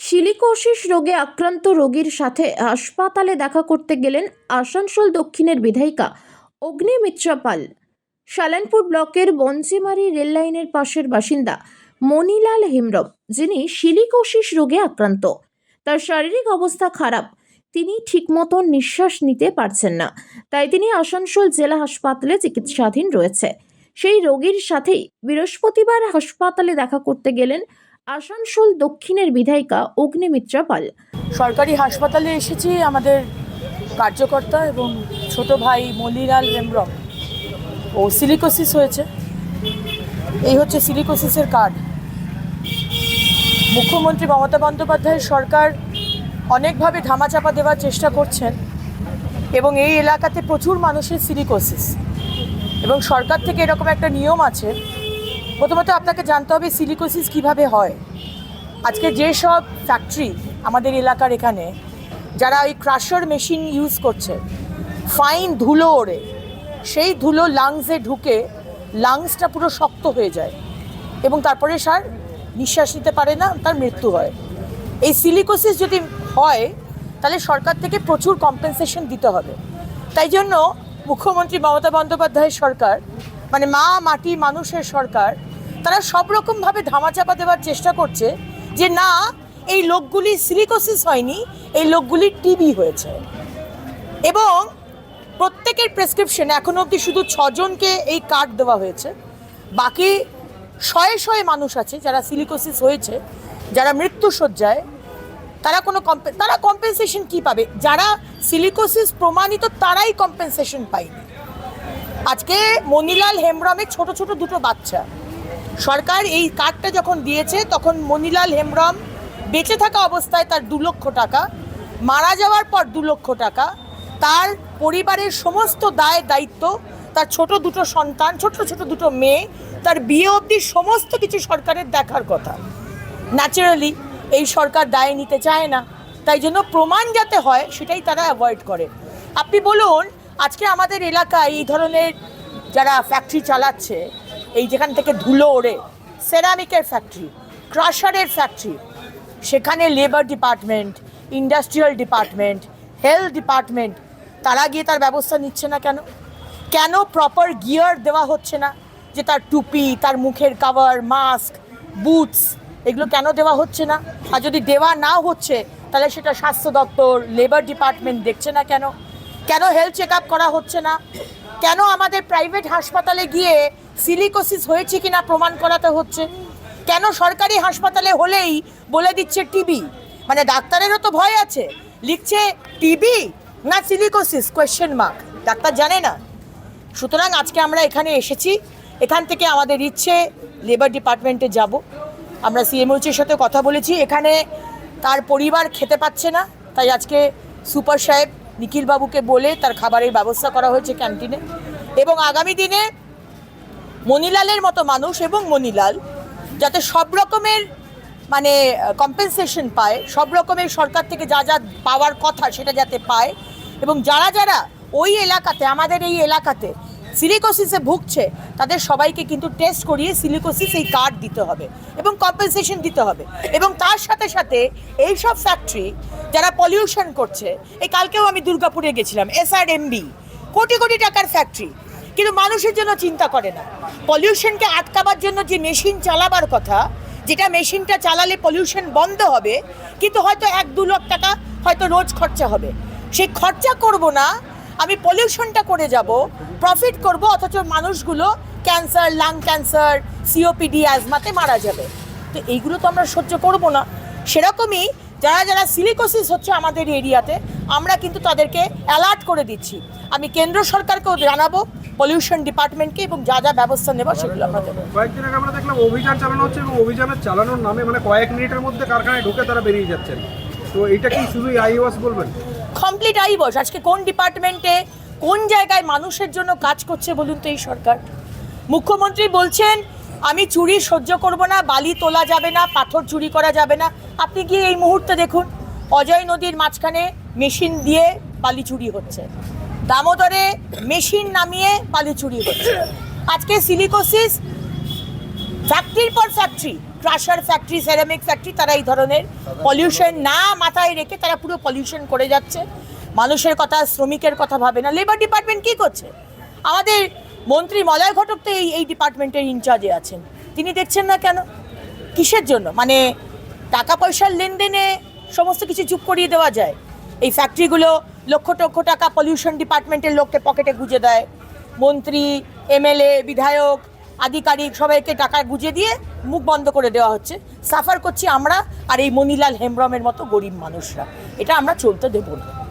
Silicosis রোগে আক্রান্ত রোগীর সাথে হাসপাতালে দেখা করতে গেলেন আসানসোল দক্ষিণের বিধায়িকা অগ্নিমিত্রা পাল। সালানপুর ব্লকের বঞ্চিমারি রেললাইনের পাশের বাসিন্দা মনিলাল হেমব্রম, যিনি সিলিকোসিস রোগে আক্রান্ত। তার শারীরিক অবস্থা খারাপ। তিনি ঠিকমতো নিঃশ্বাস নিতে পারছেন না। তাই তিনি আসানসোল জেলা হাসপাতালে চিকিৎসাধীন রয়েছে। সেই রোগীর সাথেই বৃহস্পতিবার হাসপাতালে দেখা করতে গেলেন আসানসোল দক্ষিণের বিধায়িকা অগ্নিমিত্রা পাল। সরকারি হাসপাতালে এসেছি আমাদের কার্যকর্তা এবং ছোট ভাই মলিলাল হেমব্রম। ও সিলিকোসিস হয়েছে। এই হচ্ছে সিলিকোসিসের কার্ড। মুখ্যমন্ত্রী মমতা বন্দ্যোপাধ্যায়ের সরকার অনেকভাবে ধামাচাপা দেওয়ার চেষ্টা করছেন এবং এই এলাকাতে প্রচুর মানুষের সিলিকোসিস। এবং সরকার থেকে এরকম একটা নিয়ম আছে প্রথমত আপনাকে জানতে হবে সিলিকোসিস কীভাবে হয়। আজকে যেসব ফ্যাক্টরি আমাদের এলাকার এখানে, যারা ওই ক্রাশার মেশিন ইউজ করছে ফাইন ধুলো ওড়ে, সেই ধুলো লাংসে ঢুকে লাংসটা পুরো শক্ত হয়ে যায় এবং তারপরে সার নিঃশ্বাস নিতে পারে না, তার মৃত্যু হয়। এই সিলিকোসিস যদি হয়, তাহলে সরকার থেকে প্রচুর কম্পেনসেশন দিতে হবে। তাই জন্য মুখ্যমন্ত্রী মমতা বন্দ্যোপাধ্যায়ের সরকার মানে মা মাটি মানুষের সরকার তারা সব রকমভাবে ধামাচাপা দেওয়ার চেষ্টা করছে যে না, এই লোকগুলি সিলিকোসিস হয়নি, এই লোকগুলির টিবি হয়েছে। এবং প্রত্যেকের প্রেসক্রিপশনে এখনও অবধি শুধু ছজনকে এই কার্ড দেওয়া হয়েছে। বাকি শয়ে শয়ে মানুষ আছে যারা সিলিকোসিস হয়েছে, যারা মৃত্যুসজ্জায় তারা কোনো তারা কম্পেনসেশন কি পাবে? যারা সিলিকোসিস প্রমাণিত, তারাই কম্পেনসেশন পায়নি। আজকে মনিলাল হেমব্রমের ছোট ছোট দুটো বাচ্চা। সরকার এই কার্ডটা যখন দিয়েছে, তখন মনিলাল হেমব্রম বেঁচে থাকা অবস্থায় তার দু লক্ষ টাকা, মারা যাওয়ার পর দু লক্ষ টাকা, তার পরিবারের সমস্ত দায় দায়িত্ব, তার ছোট দুটো সন্তান, ছোট ছোট দুটো মেয়ে, তার বিয়ে অবধি সমস্ত কিছু সরকারের দেখার কথা। ন্যাচারালি এই সরকার দায় নিতে চায় না। তাই জন্য প্রমাণ যাতে হয়, সেটাই তারা অ্যাভয়েড করে। আপনি বলুন, আজকে আমাদের এলাকায় এই ধরনের যারা ফ্যাক্টরি চালাচ্ছে এই যেখান থেকে ধুলো ওড়ে সেরামিকের ফ্যাক্টরি ক্রাশারের ফ্যাক্টরি সেখানে labour department industrial department health department তারা গিয়ে তার ব্যবস্থা নিচ্ছে না কেন? কেন প্রপার গিয়ার দেওয়া হচ্ছে না? যে তার টুপি, তার মুখের কাভার মাস্ক বুটস এগুলো কেন দেওয়া হচ্ছে না? আর যদি দেওয়া না হচ্ছে, তাহলে সেটা স্বাস্থ্য দপ্তর লেবার ডিপার্টমেন্ট দেখছে না কেন? কেন হেলথ চেক আপ করা হচ্ছে না? কেন আমাদের প্রাইভেট হাসপাতালে গিয়ে সিলিকোসিস হয়েছে কিনা প্রমাণ করাতে হচ্ছে? কেন সরকারি হাসপাতালে হলেই বলে দিচ্ছে টিবি মানে ডাক্তারেরও তো ভয় আছে। লিখছে টিবি না সিলিকোসিস কোয়েশ্চেন মার্ক ডাক্তার জানে না। সুতরাং আজকে আমরা এখানে এসেছি। এখান থেকে আমাদের ইচ্ছে লেবার ডিপার্টমেন্টে যাব। আমরা সিএমওচির সাথে কথা বলেছি। এখানে তার পরিবার খেতে পাচ্ছে না। তাই আজকে সুপার সাহেব নিখিলবাবুকে বলে তার খাবারের ব্যবস্থা করা হয়েছে ক্যান্টিনে। এবং আগামী দিনে মনিলালের মতো মানুষ এবং মনিলাল যাতে সব রকমের মানে কম্পেনসেশন পায়, সব রকমের সরকার থেকে যা যা পাওয়ার কথা সেটা যাতে পায় এবং যারা যারা ওই এলাকাতে, আমাদের এই এলাকাতে সিলিকোসিসে ভুগছে, তাদের সবাইকে কিন্তু টেস্ট করিয়ে সিলিকোসিস এই কার্ড দিতে হবে এবং কম্পেনসেশন দিতে হবে। এবং তার সাথে সাথে এই সব ফ্যাক্টরি যারা পলিউশন করছে, এই কালকেও আমি দুর্গাপুরে গেছিলাম এসআরএমবি কোটি কোটি টাকার ফ্যাক্টরি কিন্তু মানুষের জন্য চিন্তা করে না। পলিউশনকে আটকাবার জন্য যে মেশিন চালাবার কথা, যেটা মেশিনটা চালালে পলিউশন বন্ধ হবে, কিন্তু হয়তো এক দু লাখ টাকা হয়তো রোজ খরচা হবে। সেই খরচা করব না আমি পলিউশনটা করে যাব প্রফিট করব, অথচ মানুষগুলো ক্যান্সার লাং ক্যান্সার সিওপিডি অ্যাজমাতে মারা যাবে। তো এইগুলো তো আমরা সহ্য করব না। সেরকমই যারা যারা সিলিকোসিস হচ্ছে আমাদের এরিয়াতে, আমরা কিন্তু তাদেরকে অ্যালার্ট করে দিচ্ছি। আমি কেন্দ্র সরকারকেও জানাব পলিউশন ডিপার্টমেন্টকে এবং যা যা ব্যবস্থা নেব, সেগুলো আমরা দেবো। কয়েকদিন আগে আমরা দেখলাম অভিযান চালানো হচ্ছে, এবং অভিযানের চালানোর নামে মানে কয়েক মিনিটের মধ্যে কারখানায় ঢুকে তারা বেরিয়ে যাচ্ছেন। তো এটা কি শুধু আইওয়াস বলবেন? Complete eyewash. আজকে কোন ডিপার্টমেন্টে কোন জায়গায় মানুষের জন্য কাজ করছে বলুন তো এই সরকার? মুখ্যমন্ত্রী বলছেন, আমি চুরি সহ্য করব না, বালি তোলা যাবে না, পাথর চুরি করা যাবে না। আপনি গিয়ে এই মুহূর্তে দেখুন, অজয় নদীর মাঝখানে মেশিন দিয়ে বালি চুরি হচ্ছে। দামোদরে মেশিন নামিয়ে বালি চুরি হচ্ছে। আজকে সিলিকোসিস, ফ্যাক্টরির পর factory. Crusher factory ceramic factory তারা এই ধরনের পলিউশন না মাথায় রেখে তারা পুরো পলিউশন করে যাচ্ছে। মানুষের কথা, শ্রমিকের কথা ভাবে না। লেবার ডিপার্টমেন্ট কি করছে? আমাদের মন্ত্রী মলয় ঘটক তো এই এই ডিপার্টমেন্টের ইনচার্জে আছেন। তিনি দেখছেন না কেন? কিসের জন্য? মানে টাকা পয়সার লেনদেনে সমস্ত কিছু চুপ করিয়ে দেওয়া যায়। এই ফ্যাক্টরিগুলো লক্ষ লক্ষ টাকা পলিউশন ডিপার্টমেন্টের লোককে পকেটে গুঁজে দেয়। মন্ত্রী এমএলএ বিধায়ক আধিকারিক সবাইকে টাকা গুজে দিয়ে মুখ বন্ধ করে দেওয়া হচ্ছে। সাফার করছি আমরা আর এই মনিলাল হেমব্রমের মতো গরিব মানুষরা। এটা আমরা চলতে দেবো না।